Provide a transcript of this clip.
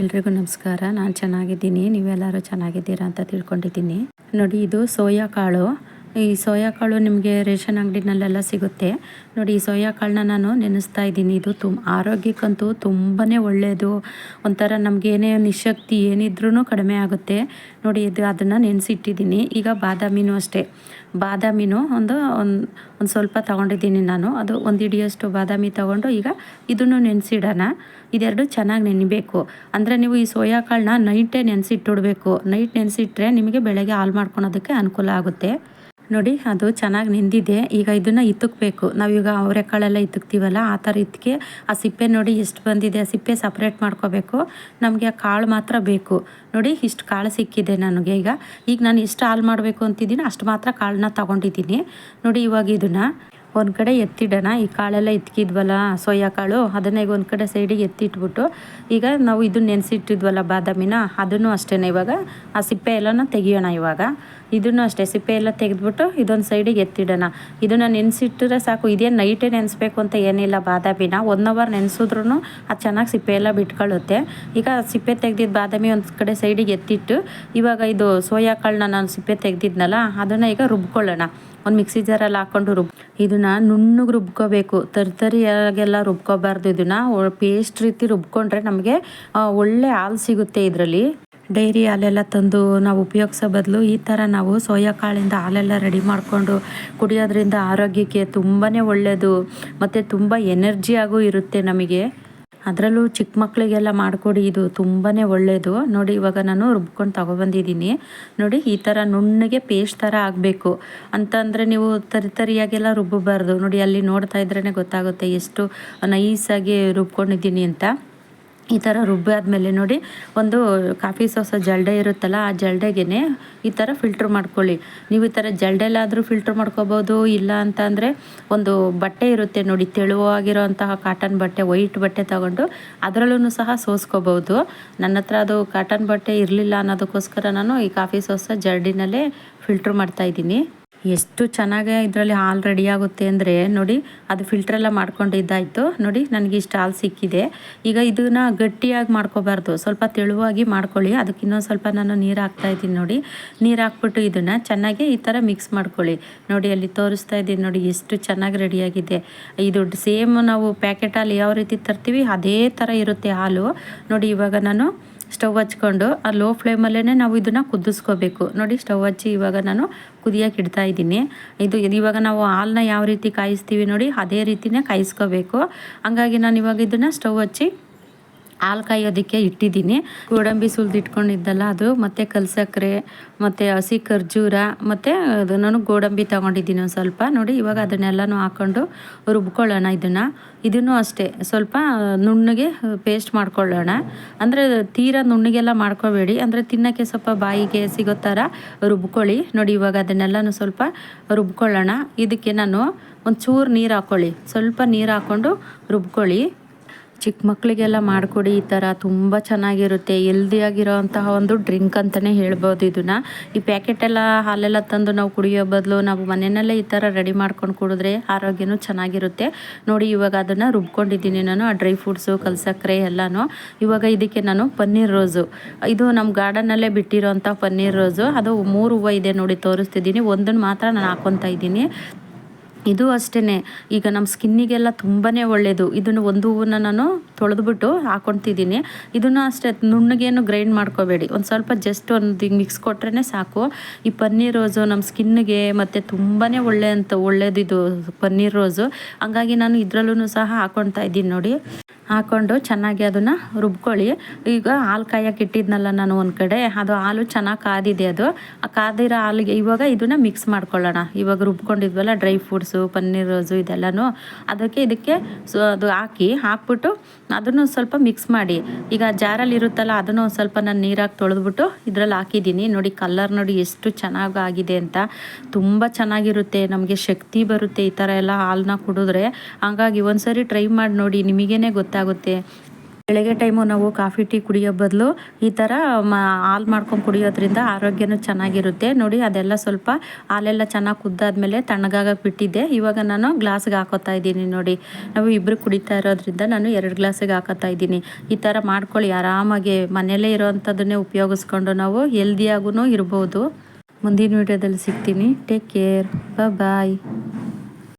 ಎಲ್ರಿಗೂ ನಮಸ್ಕಾರ. ನಾನು ಚೆನ್ನಾಗಿದ್ದೀನಿ. ನೀವೆಲ್ಲರೂ ಚೆನ್ನಾಗಿದ್ದೀರಾ ಅಂತ ತಿಳ್ಕೊಂಡಿದ್ದೀನಿ. ನೋಡಿ ಇದು ಸೋಯಾ ಕಾಳು. ಈ ಸೋಯಾ ಕಾಳು ನಿಮಗೆ ರೇಷನ್ ಅಂಗಡಿನಲ್ಲೆಲ್ಲ ಸಿಗುತ್ತೆ. ನೋಡಿ, ಈ ಸೋಯಾ ಕಾಳನ್ನ ನಾನು ನೆನೆಸ್ತಾ ಇದ್ದೀನಿ. ಇದು ತುಂಬ ಆರೋಗ್ಯಕ್ಕಂತೂ ತುಂಬಾ ಒಳ್ಳೆಯದು ಒಂಥರ ನಮಗೇನೇ ನಿಶಕ್ತಿ ಏನಿದ್ರೂ ಕಡಿಮೆ ಆಗುತ್ತೆ. ನೋಡಿ, ಇದು ಅದನ್ನು ನೆನೆಸಿಟ್ಟಿದ್ದೀನಿ. ಈಗ ಬಾದಾಮಿನೂ ಅಷ್ಟೇ. ಬಾದಾಮಿನು ಒಂದು ಒಂದು ಒಂದು ಸ್ವಲ್ಪ ತೊಗೊಂಡಿದ್ದೀನಿ ನಾನು. ಅದು ಒಂದು ಹಿಡಿಯಷ್ಟು ಬಾದಾಮಿ ತೊಗೊಂಡು ಈಗ ಇದನ್ನು ನೆನೆಸಿಡೋಣ. ಇದೆರಡು ಚೆನ್ನಾಗಿ ನೆನಿಬೇಕು. ಅಂದರೆ ನೀವು ಈ ಸೋಯಾ ಕಾಳನ್ನ ನೈಟೇ ನೆನೆಸಿಟ್ಟಿಡ್ಬೇಕು. ನೈಟ್ ನೆನೆಸಿಟ್ರೆ ನಿಮಗೆ ಬೆಳಗ್ಗೆ ಹಾಲು ಮಾಡ್ಕೊಳೋದಕ್ಕೆ ಅನುಕೂಲ ಆಗುತ್ತೆ. ನೋಡಿ, ಅದು ಚೆನ್ನಾಗಿ ನೆಂದಿದೆ. ಈಗ ಇದನ್ನು ಇತ್ತುಕ್ಬೇಕು ನಾವೀಗ ಅವರೆಕಾಳೆಲ್ಲ ಇತ್ತುಕ್ತೀವಲ್ಲ ಆ ಥರ ಇತ್ತಿಗೆ ಆ ಸಿಪ್ಪೆ ನೋಡಿ ಎಷ್ಟು ಬಂದಿದೆ. ಆ ಸಿಪ್ಪೆ ಸಪ್ರೇಟ್ ಮಾಡ್ಕೋಬೇಕು. ನಮಗೆ ಆ ಕಾಳು ಮಾತ್ರ ಬೇಕು. ನೋಡಿ, ಇಷ್ಟು ಕಾಳು ಸಿಕ್ಕಿದೆ ನನಗೆ. ಈಗ ಈಗ ನಾನು ಎಷ್ಟು ಹಾಲು ಮಾಡಬೇಕು ಅಂತಿದ್ದೀನಿ, ಅಷ್ಟು ಮಾತ್ರ ಕಾಳನ್ನ ತಗೊಂಡಿದ್ದೀನಿ. ನೋಡಿ, ಇವಾಗ ಇದನ್ನು ಒಂದು ಕಡೆ ಎತ್ತಿಡೋಣ. ಈ ಕಾಳೆಲ್ಲ ಎತ್ಕಿದ್ವಲ್ಲ ಸೋಯಾ ಕಾಳು, ಅದನ್ನು ಈಗ ಒಂದು ಕಡೆ ಸೈಡಿಗೆ ಎತ್ತಿಟ್ಬಿಟ್ಟು, ಈಗ ನಾವು ಇದನ್ನ ನೆನೆಸಿಟ್ಟಿದ್ವಲ್ಲ ಬಾದಾಮಿನ, ಅದನ್ನು ಅಷ್ಟೇ ಇವಾಗ ಆ ಸಿಪ್ಪೆ ಎಲ್ಲನೂ ತೆಗಿಯೋಣ ಇವಾಗ. ಇದನ್ನು ಅಷ್ಟೇ ಸಿಪ್ಪೆ ಎಲ್ಲ ತೆಗೆದ್ಬಿಟ್ಟು ಇದೊಂದು ಸೈಡಿಗೆ ಎತ್ತಿಡೋಣ. ಇದನ್ನು ನೆನೆಸಿಟ್ಟರೆ ಸಾಕು. ಇದೇನು ನೈಟೇ ನೆನೆಸ್ಬೇಕು ಅಂತ ಏನಿಲ್ಲ ಬಾದಾಮಿನ. ಒನ್ ಅವರ್ ನೆನೆಸಿದ್ರು ಅದು ಚೆನ್ನಾಗಿ ಸಿಪ್ಪೆ ಎಲ್ಲ ಬಿಟ್ಕೊಳ್ಳುತ್ತೆ. ಈಗ ಸಿಪ್ಪೆ ತೆಗೆದಿದ್ದು ಬಾದಾಮಿ ಒಂದು ಕಡೆ ಸೈಡಿಗೆ ಎತ್ತಿಟ್ಟು, ಇವಾಗ ಇದು ಸೋಯಾ ಕಾಳನ್ನ ನಾನು ಸಿಪ್ಪೆ ತೆಗೆದಿದ್ನಲ್ಲ, ಅದನ್ನು ಈಗ ರುಬ್ಕೊಳ್ಳೋಣ. ಒಂದು ಮಿಕ್ಸಿ ಜಾರಲ್ಲಿ ಹಾಕ್ಕೊಂಡು ರುಬ್, ಇದನ್ನು ನುಣ್ಣಗೆ ರುಬ್ಕೋಬೇಕು. ತರಿತರಿಯಾಗೆಲ್ಲ ರುಬ್ಕೋಬಾರ್ದು ಇದನ್ನು. ಪೇಸ್ಟ್ ರೀತಿ ರುಬ್ಕೊಂಡ್ರೆ ನಮಗೆ ಒಳ್ಳೆ ಹಾಲು ಸಿಗುತ್ತೆ ಇದರಲ್ಲಿ. ಡೈರಿ ಹಾಲೆಲ್ಲ ತಂದು ನಾವು ಉಪಯೋಗಿಸೋ ಬದಲು ಈ ಥರ ನಾವು ಸೋಯಾ ಕಾಳಿಂದ ಹಾಲೆಲ್ಲ ರೆಡಿ ಮಾಡಿಕೊಂಡು ಕುಡಿಯೋದ್ರಿಂದ ಆರೋಗ್ಯಕ್ಕೆ ತುಂಬಾ ಒಳ್ಳೆಯದು ಮತ್ತು ತುಂಬ ಎನರ್ಜಿಯಾಗೂ ಇರುತ್ತೆ ನಮಗೆ. ಅದರಲ್ಲೂ ಚಿಕ್ಕ ಮಕ್ಕಳಿಗೆಲ್ಲ ಮಾಡಿಕೊಡಿ, ಇದು ತುಂಬಾ ಒಳ್ಳೆಯದು ನೋಡಿ, ಇವಾಗ ನಾನು ರುಬ್ಕೊಂಡು ತೊಗೊಬಂದಿದ್ದೀನಿ. ನೋಡಿ, ಈ ಥರ ನುಣ್ಣಗೆ ಪೇಸ್ಟ್ ಥರ ಆಗಬೇಕು. ಅಂತಂದರೆ ನೀವು ತರಿ ತರಿಯಾಗೆಲ್ಲ ರುಬ್ಬಬಾರ್ದು. ನೋಡಿ, ಅಲ್ಲಿ ನೋಡ್ತಾ ಇದ್ರೇ ಗೊತ್ತಾಗುತ್ತೆ ಎಷ್ಟು ನೈಸಾಗಿ ರುಬ್ಕೊಂಡಿದ್ದೀನಿ ಅಂತ. ಈ ಥರ ರುಬ್ಬಾದ್ಮೇಲೆ ನೋಡಿ, ಒಂದು ಕಾಫಿ ಸೋಸ ಜಲ್ಡೆ ಇರುತ್ತಲ್ಲ, ಆ ಜಲ್ಡೆಗೆ ಈ ಥರ ಫಿಲ್ಟ್ರ್ ಮಾಡ್ಕೊಳ್ಳಿ. ನೀವು ಈ ಥರ ಜಲ್ಡೆಲಾದರೂ ಫಿಲ್ಟ್ರ್ ಮಾಡ್ಕೋಬೋದು, ಇಲ್ಲ ಅಂತ ಅಂದರೆ ಒಂದು ಬಟ್ಟೆ ಇರುತ್ತೆ ನೋಡಿ ತೆಳುವಾಗಿರೋ ಅಂತಹ ಕಾಟನ್ ಬಟ್ಟೆ ವೈಟ್ ಬಟ್ಟೆ ತಗೊಂಡು ಅದರಲ್ಲೂ ಸಹ ಸೋಸ್ಕೋಬೋದು. ನನ್ನ ಹತ್ರ ಅದು ಕಾಟನ್ ಬಟ್ಟೆ ಇರಲಿಲ್ಲ ಅನ್ನೋದಕ್ಕೋಸ್ಕರ ನಾನು ಈ ಕಾಫಿ ಸೋಸ ಜಲ್ಡಿನಲ್ಲೇ ಫಿಲ್ಟ್ರ್ ಮಾಡ್ತಾಯಿದ್ದೀನಿ ಎಷ್ಟು ಚೆನ್ನಾಗಿ ಇದರಲ್ಲಿ ಹಾಲು ರೆಡಿ ಆಗುತ್ತೆ ಅಂದರೆ ನೋಡಿ, ಅದು ಫಿಲ್ಟ್ರೆಲ್ಲ ಮಾಡ್ಕೊಂಡಿದ್ದಾಯಿತು ನೋಡಿ, ನನಗೆ ಇಷ್ಟು ಹಾಲು ಸಿಕ್ಕಿದೆ. ಈಗ ಇದನ್ನ ಗಟ್ಟಿಯಾಗಿ ಮಾಡ್ಕೋಬಾರ್ದು. ಸ್ವಲ್ಪ ತೆಳುವಾಗಿ ಮಾಡ್ಕೊಳ್ಳಿ. ಅದಕ್ಕೆ ಇನ್ನೊಂದು ಸ್ವಲ್ಪ ನಾನು ನೀರು ಹಾಕ್ತಾಯಿದ್ದೀನಿ ನೋಡಿ. ನೀರು ಹಾಕ್ಬಿಟ್ಟು ಇದನ್ನು ಚೆನ್ನಾಗಿ ಈ ಥರ ಮಿಕ್ಸ್ ಮಾಡ್ಕೊಳ್ಳಿ. ನೋಡಿ, ಅಲ್ಲಿ ತೋರಿಸ್ತಾ ಇದ್ದೀನಿ ನೋಡಿ, ಎಷ್ಟು ಚೆನ್ನಾಗಿ ರೆಡಿಯಾಗಿದೆ ಇದು ಸೇಮ್ ನಾವು ಪ್ಯಾಕೆಟ್ ಹಾಲು ಯಾವ ರೀತಿ ತರ್ತೀವಿ, ಅದೇ ಥರ ಇರುತ್ತೆ ಹಾಲು. ನೋಡಿ, ಇವಾಗ ನಾನು ಸ್ಟವ್ ಹಚ್ಕೊಂಡು ಆ ಲೋ ಫ್ಲೇಮಲ್ಲೇ ನಾವು ಇದನ್ನು ಕುದಿಸ್ಕೋಬೇಕು. ನೋಡಿ ಸ್ಟವ್ ಹಚ್ಚಿ ಇವಾಗ ನಾನು ಕುದಿಯೋಕೆ ಇಡ್ತಾ ಇದ್ದೀನಿ. ಇದು ಇವಾಗ ನಾವು ಹಾಲನ್ನ ಯಾವ ರೀತಿ ಕಾಯಿಸ್ತೀವಿ ನೋಡಿ ಅದೇ ರೀತಿನೇ ಕಾಯಿಸ್ಕೋಬೇಕು. ಹಂಗಾಗಿ ನಾನು ಇವಾಗ ಇದನ್ನು ಸ್ಟವ್ ಹಚ್ಚಿ ಹಾಲು ಕಾಯೋದಕ್ಕೆ ಇಟ್ಟಿದ್ದೀನಿ. ಗೋಡಂಬಿ ಸುಲ್ದು ಇಟ್ಕೊಂಡಿದ್ದಲ್ಲ ಅದು, ಮತ್ತು ಕಲ್ಸಕ್ಕರೆ ಮತ್ತು ಹಸಿ ಖರ್ಜೂರ, ಮತ್ತು ಅದು ನಾನು ಗೋಡಂಬಿ ತೊಗೊಂಡಿದ್ದೀನಿ ಒಂದು ಸ್ವಲ್ಪ. ನೋಡಿ, ಇವಾಗ ಅದನ್ನೆಲ್ಲನೂ ಹಾಕ್ಕೊಂಡು ರುಬ್ಕೊಳ್ಳೋಣ ಇದನ್ನು. ಇದನ್ನು ಅಷ್ಟೇ, ಸ್ವಲ್ಪ ನುಣ್ಣಗೆ ಪೇಸ್ಟ್ ಮಾಡ್ಕೊಳ್ಳೋಣ. ಅಂದರೆ ತೀರಾ ನುಣ್ಣಗೆಲ್ಲ ಮಾಡ್ಕೋಬೇಡಿ. ಅಂದರೆ ತಿನ್ನೋಕ್ಕೆ ಸ್ವಲ್ಪ ಬಾಯಿಗೆ ಸಿಗೋ ಥರ ರುಬ್ಕೊಳ್ಳಿ. ನೋಡಿ, ಇವಾಗ ಅದನ್ನೆಲ್ಲನೂ ಸ್ವಲ್ಪ ರುಬ್ಕೊಳ್ಳೋಣ. ಇದಕ್ಕೆ ನಾನು ಒಂದು ಚೂರು ನೀರು ಹಾಕ್ಕೊಳ್ಳಿ ಸ್ವಲ್ಪ ನೀರು ಹಾಕ್ಕೊಂಡು ರುಬ್ಕೊಳ್ಳಿ. ಚಿಕ್ಕ ಮಕ್ಕಳಿಗೆಲ್ಲ ಮಾಡಿಕೊಡಿ, ಈ ಥರ ತುಂಬ ಚೆನ್ನಾಗಿರುತ್ತೆ. ಎಲ್ದಿಯಾಗಿರೋ ಅಂತಹ ಒಂದು ಡ್ರಿಂಕ್ ಅಂತಲೇ ಹೇಳ್ಬೋದು ಇದನ್ನು. ಈ ಪ್ಯಾಕೆಟೆಲ್ಲ ಹಾಲೆಲ್ಲ ತಂದು ನಾವು ಕುಡಿಯೋ ಬದಲು ನಾವು ಮನೆಯಲ್ಲೇ ಈ ಥರ ರೆಡಿ ಮಾಡ್ಕೊಂಡು ಕುಡಿದ್ರೆ ಆರೋಗ್ಯನೂ ಚೆನ್ನಾಗಿರುತ್ತೆ. ನೋಡಿ, ಇವಾಗ ಅದನ್ನು ರುಬ್ಕೊಂಡಿದ್ದೀನಿ ನಾನು, ಆ ಡ್ರೈ ಫ್ರೂಟ್ಸು ಕಲ್ಸಕ್ಕರೆ ಎಲ್ಲನೂ. ಇವಾಗ ಇದಕ್ಕೆ ನಾನು ಪನ್ನೀರ್ ರೋಸು. ಇದು ನಮ್ಮ ಗಾರ್ಡನಲ್ಲೇ ಬಿಟ್ಟಿರೋಂಥ ಪನ್ನೀರ್ ರೋಸು. ಅದು ಮೂರು ಹೂವು ಇದೆ ನೋಡಿ, ತೋರಿಸ್ತಿದ್ದೀನಿ. ಒಂದನ್ನು ಮಾತ್ರ ನಾನು ಹಾಕ್ಕೊತಾ ಇದ್ದೀನಿ. ಇದು ಅಷ್ಟೇ ಈಗ ನಮ್ಮ ಸ್ಕಿನ್ನಿಗೆಲ್ಲ ತುಂಬಾ ಒಳ್ಳೆಯದು ಇದನ್ನು ಒಂದು ಹೂವನ್ನು ನಾನು ತೊಳೆದ್ಬಿಟ್ಟು ಹಾಕೊತಿದ್ದೀನಿ ಇದನ್ನು ಅಷ್ಟೇ, ನುಣ್ಣಗೇನು ಗ್ರೈಂಡ್ ಮಾಡ್ಕೋಬೇಡಿ. ಒಂದು ಸ್ವಲ್ಪ ಜಸ್ಟ್ ಒಂದು ಮಿಕ್ಸ್ ಕೊಟ್ರೇ ಸಾಕು. ಈ ಪನ್ನೀರ್ ರೋಸು ನಮ್ಮ ಸ್ಕಿನ್ಗೆ ಮತ್ತು ತುಂಬಾ ಒಳ್ಳೆ ಅಂತ, ಒಳ್ಳೇದಿದು ಪನ್ನೀರ್ ರೋಸು. ಹಂಗಾಗಿ ನಾನು ಇದರಲ್ಲೂ ಸಹ ಹಾಕೊತಾ ಇದ್ದೀನಿ ನೋಡಿ. ಹಾಕ್ಕೊಂಡು ಚೆನ್ನಾಗಿ ಅದನ್ನು ರುಬ್ಕೊಳ್ಳಿ. ಈಗ ಹಾಲು ಕಾಯಕ್ಕೆ ಇಟ್ಟಿದ್ನಲ್ಲ ನಾನು ಒಂದು ಕಡೆ, ಅದು ಹಾಲು ಚೆನ್ನಾಗಿ ಕಾದಿದೆ ಅದು. ಆ ಕಾದಿರೋ ಹಾಲಿಗೆ ಇವಾಗ ಇದನ್ನು ಮಿಕ್ಸ್ ಮಾಡ್ಕೊಳ್ಳೋಣ. ಇವಾಗ ರುಬ್ಕೊಂಡಿದ್ವಲ್ಲ ಡ್ರೈ ಫ್ರೂಟ್ಸು ಪನ್ನೀರ್ ರೋಸು ಇದೆಲ್ಲನೂ. ಅದಕ್ಕೆ ಇದಕ್ಕೆ ಸೊ, ಅದು ಹಾಕಿ, ಹಾಕ್ಬಿಟ್ಟು ಅದನ್ನು ಸ್ವಲ್ಪ ಮಿಕ್ಸ್ ಮಾಡಿ. ಈಗ ಜಾರಲ್ಲಿ ಇರುತ್ತಲ್ಲ, ಅದನ್ನು ಸ್ವಲ್ಪ ನಾನು ನೀರಾಗಿ ತೊಳೆದ್ಬಿಟ್ಟು ಇದರಲ್ಲಿ ಹಾಕಿದ್ದೀನಿ. ನೋಡಿ ಕಲರ್ ನೋಡಿ ಎಷ್ಟು ಚೆನ್ನಾಗಿ ಆಗಿದೆ ಅಂತ. ತುಂಬ ಚೆನ್ನಾಗಿರುತ್ತೆ, ನಮಗೆ ಶಕ್ತಿ ಬರುತ್ತೆ ಈ ಥರ ಎಲ್ಲ ಹಾಲನ್ನ ಕುಡಿದ್ರೆ. ಹಂಗಾಗಿ ಒಂದ್ಸರಿ ಟ್ರೈ ಮಾಡಿ ನೋಡಿ ನಿಮಗೇ ಗೊತ್ತಾಗುತ್ತೆ ಬೆಳಗ್ಗೆ ಟೈಮು ನಾವು ಕಾಫಿ ಟೀ ಕುಡಿಯೋ ಬದಲು ಈ ಥರ ಮಾ, ಹಾಲು ಮಾಡ್ಕೊಂಡು ಕುಡಿಯೋದ್ರಿಂದ ಆರೋಗ್ಯನೂ ಚೆನ್ನಾಗಿರುತ್ತೆ. ನೋಡಿ, ಅದೆಲ್ಲ ಸ್ವಲ್ಪ ಹಾಲೆಲ್ಲ ಚೆನ್ನಾಗಿ ಕುದ್ದಾದ್ಮೇಲೆ ತಣ್ಣಗಾಗಕ್ಕೆ ಬಿಟ್ಟಿದ್ದೆ. ಇವಾಗ ನಾನು ಗ್ಲಾಸ್ಗೆ ಹಾಕೋತಾ ಇದ್ದೀನಿ ನೋಡಿ. ನಾವು ಇಬ್ಬರು ಕುಡಿತಾ ಇರೋದ್ರಿಂದ ನಾನು ಎರಡು ಗ್ಲಾಸಿಗೆ ಹಾಕೋತಾ ಇದ್ದೀನಿ. ಈ ಥರ ಮಾಡ್ಕೊಳ್ಳಿ, ಆರಾಮಾಗಿ ಮನೆಯಲ್ಲೇ ಇರೋವಂಥದ್ದನ್ನೇ ಉಪಯೋಗಿಸ್ಕೊಂಡು ನಾವು ಹೆಲ್ದಿಯಾಗೂ ಇರ್ಬೋದು. ಮುಂದಿನ ವೀಡಿಯೋದಲ್ಲಿ ಸಿಗ್ತೀನಿ. Take care bye